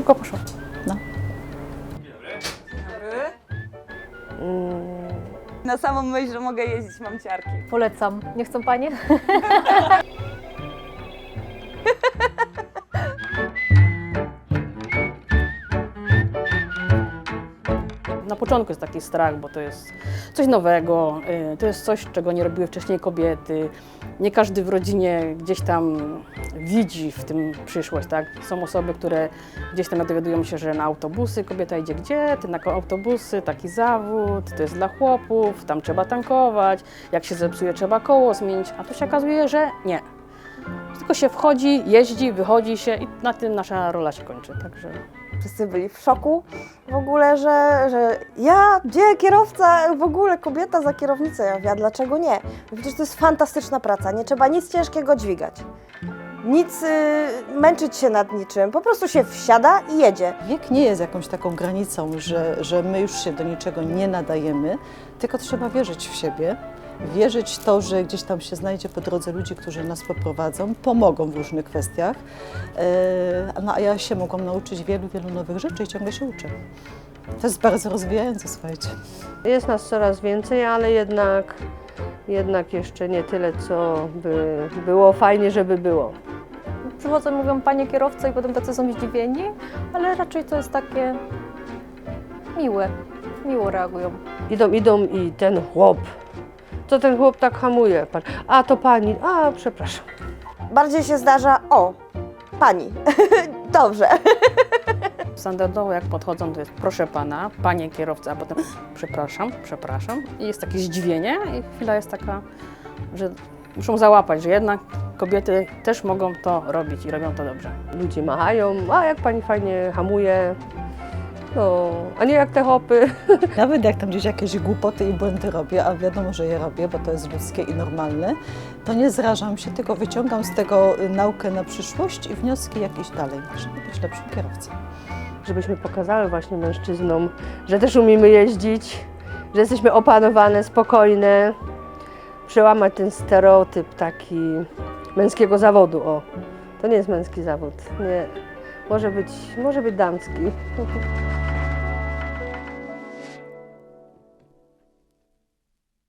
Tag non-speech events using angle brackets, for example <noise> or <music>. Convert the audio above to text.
szybko poszło. No. Na samą myśl, że mogę jeździć, mam ciarki. Polecam. Nie chcą panie? <laughs> Na początku jest taki strach, bo to jest coś nowego, y, to jest coś, czego nie robiły wcześniej kobiety. Nie każdy w rodzinie gdzieś tam widzi w tym przyszłość, tak? Są osoby, które gdzieś tam dowiadują się, że na autobusy kobieta idzie gdzie? Ty na autobusy, taki zawód, to jest dla chłopów, tam trzeba tankować, jak się zepsuje trzeba koło zmienić, a tu się okazuje, że nie. Tylko się wchodzi, jeździ, wychodzi się i na tym nasza rola się kończy, także... Wszyscy byli w szoku w ogóle, że, że ja, gdzie kierowca, w ogóle kobieta za kierownicę. Ja mówię, a dlaczego nie? Przecież to jest fantastyczna praca, nie trzeba nic ciężkiego dźwigać. Nic, y, męczyć się nad niczym, po prostu się wsiada i jedzie. Wiek nie jest jakąś taką granicą, że, że my już się do niczego nie nadajemy, tylko trzeba wierzyć w siebie, wierzyć w to, że gdzieś tam się znajdzie po drodze ludzi, którzy nas poprowadzą, pomogą w różnych kwestiach. E, No a ja się mogłam nauczyć wielu, wielu nowych rzeczy i ciągle się uczę. To jest bardzo rozwijające, słuchajcie. Jest nas coraz więcej, ale jednak, jednak jeszcze nie tyle, co by było fajnie, żeby było. Przychodzą, mówią panie kierowco i potem tacy są zdziwieni, ale raczej to jest takie miłe. Miło reagują. Idą, idą i ten chłop. Co ten chłop tak hamuje? Patrz. A to pani. A, przepraszam. Bardziej się zdarza, o, pani, <laughs> dobrze. <laughs> Standardowo jak podchodzą, to jest proszę pana, panie kierowca, a potem przepraszam, przepraszam. I jest takie zdziwienie i chwila jest taka, że muszą załapać, że jednak kobiety też mogą to robić i robią to dobrze. Ludzie machają. A jak pani fajnie hamuje. No, a nie jak te hopy. <laughs> Nawet jak tam gdzieś jakieś głupoty i błędy robię, a wiadomo, że je robię, bo to jest ludzkie i normalne, to nie zrażam się, tylko wyciągam z tego naukę na przyszłość i wnioski jakieś dalej, żeby być lepszym kierowcą. Żebyśmy pokazały właśnie mężczyznom, że też umiemy jeździć, że jesteśmy opanowane, spokojne. Przełamać ten stereotyp taki męskiego zawodu. O, to nie jest męski zawód. Nie. Może być, może być damski.